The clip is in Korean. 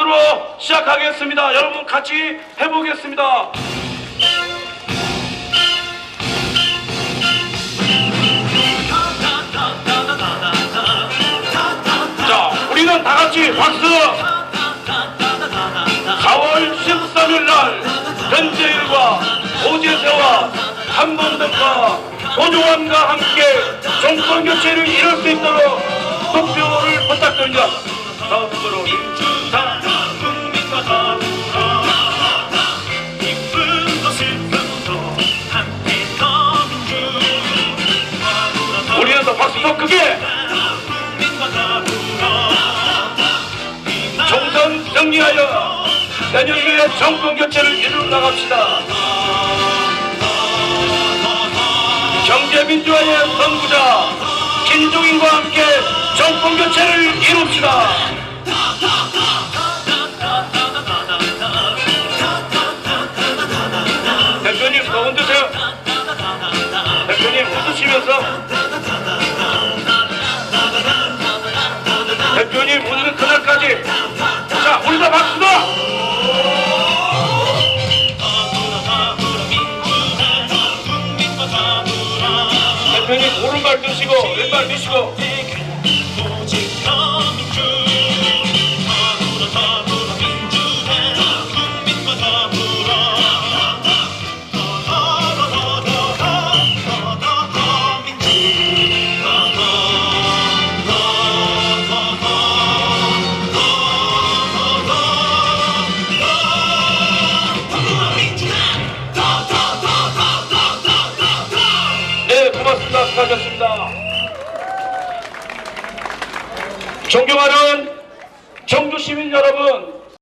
박수로 시작하겠습니다. 여러분 같이 해보겠습니다. 자, 우리는 다 같이 박수! 4월 13일 날 현재일과 오재세와 한범덕과 도종환과 함께 정권 교체를 이룰 수 있도록 투표를 부탁드립니다. 다음으로 민주당 더 크게 총선 정리하여 내년에 정권 교체를 이루어 나갑시다. 경제민주화의 선구자 김종인과 함께 정권 교체를 이룹시다. 대표님 더 흔드세요. 대표님 웃으시면서 대표님 웃는 그날까지 자 우리 다 박수다. 대표님 오른발 드시고 왼발 드시고 고맙습니다 수고하셨습니다. 존경하는 경주 시민 여러분